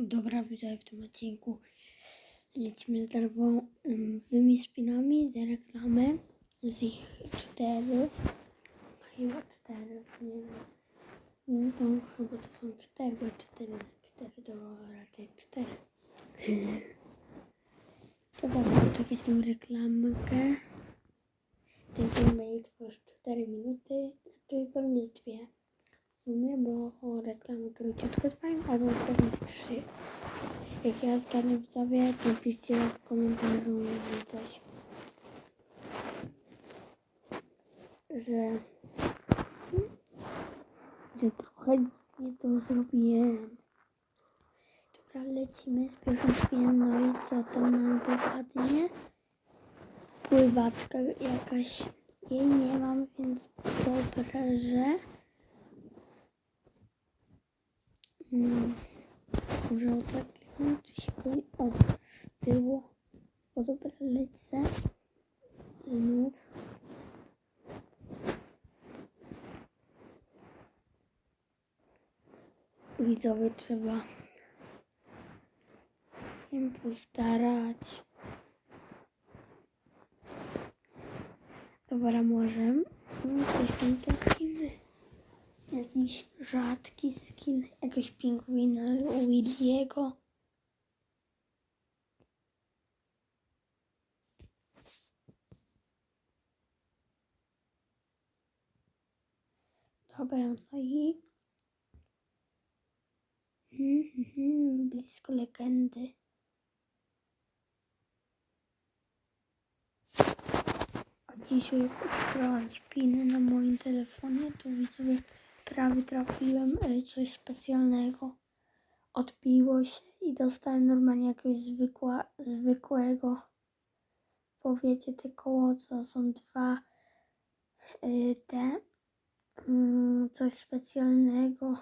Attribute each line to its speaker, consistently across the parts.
Speaker 1: Dobra, widzowie, w tym odcinku lecimy z darmowymi spinami z reklamy, z ich cztery, chyba cztery, nie wiem, no to chyba to są cztery, bo cztery na cztery to raczej cztery. Trzeba poczekać tą reklamkę. Ten film będzie trwał już 4 minuty, czyli pewnie z dwie sumie, bo o, reklamy króciutko trwają, albo pewnie trzy. Jak ja zgadnę widzowie, to piszcie w komentarzu coś, że, że trochę nie to zrobiłem. Dobra, lecimy z spinem, no i co tam nam wypadnie? Pływaczka jakaś, jej nie mam, więc dobrze, że... Mm, może o tak kliknąć, czy się boi? O, było. O dobra, lecę. Znów. Widzowie trzeba się postarać. Dobra, może no, coś tam trafimy. Jakiś rzadki skin, jakiś pingwina Williego. Dobra, no i Mhm, blisko legendy. A dzisiaj jak odkryłam spiny na moim telefonie, to widzowie prawie trafiłem e, coś specjalnego. Odbiło się i dostałem normalnie jakiegoś zwykła, zwykłego. Powiecie te koło, co są dwa y, te mm, coś specjalnego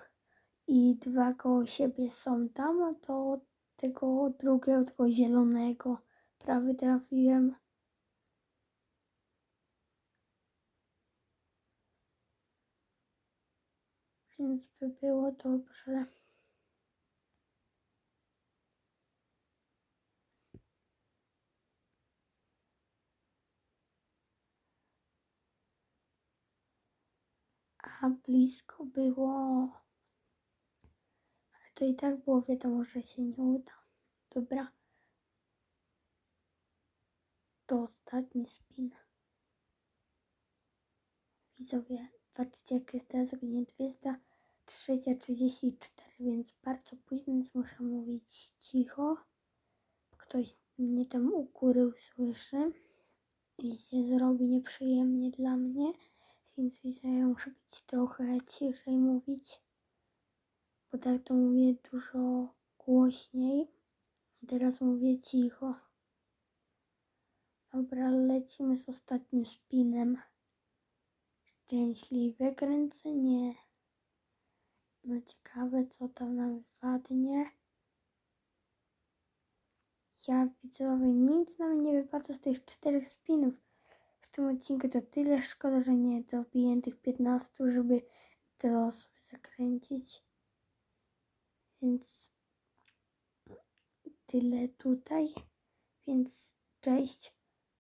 Speaker 1: i dwa koło siebie są tam, a to tego drugiego, tego zielonego prawie trafiłem. Więc by było dobrze. A blisko było. Ale to i tak było wiadomo, że się nie uda. Dobra. To ostatni spin. Widzowie, patrzcie jak jest teraz godzina 23.34, więc bardzo późno, więc muszę mówić cicho. Ktoś mnie tam u góry usłyszy i się zrobi nieprzyjemnie dla mnie, więc widzę, ja muszę być trochę ciszej mówić, bo tak to mówię dużo głośniej. Teraz mówię cicho. Dobra, lecimy z ostatnim spinem. Szczęśliwe kręcenie. No ciekawe, co tam nam wypadnie. Ja widzowie, nic nam nie wypada z tych czterech spinów. W tym odcinku to tyle. Szkoda, że nie dobiję tych 15, żeby to sobie zakręcić. Więc tyle tutaj. Więc cześć.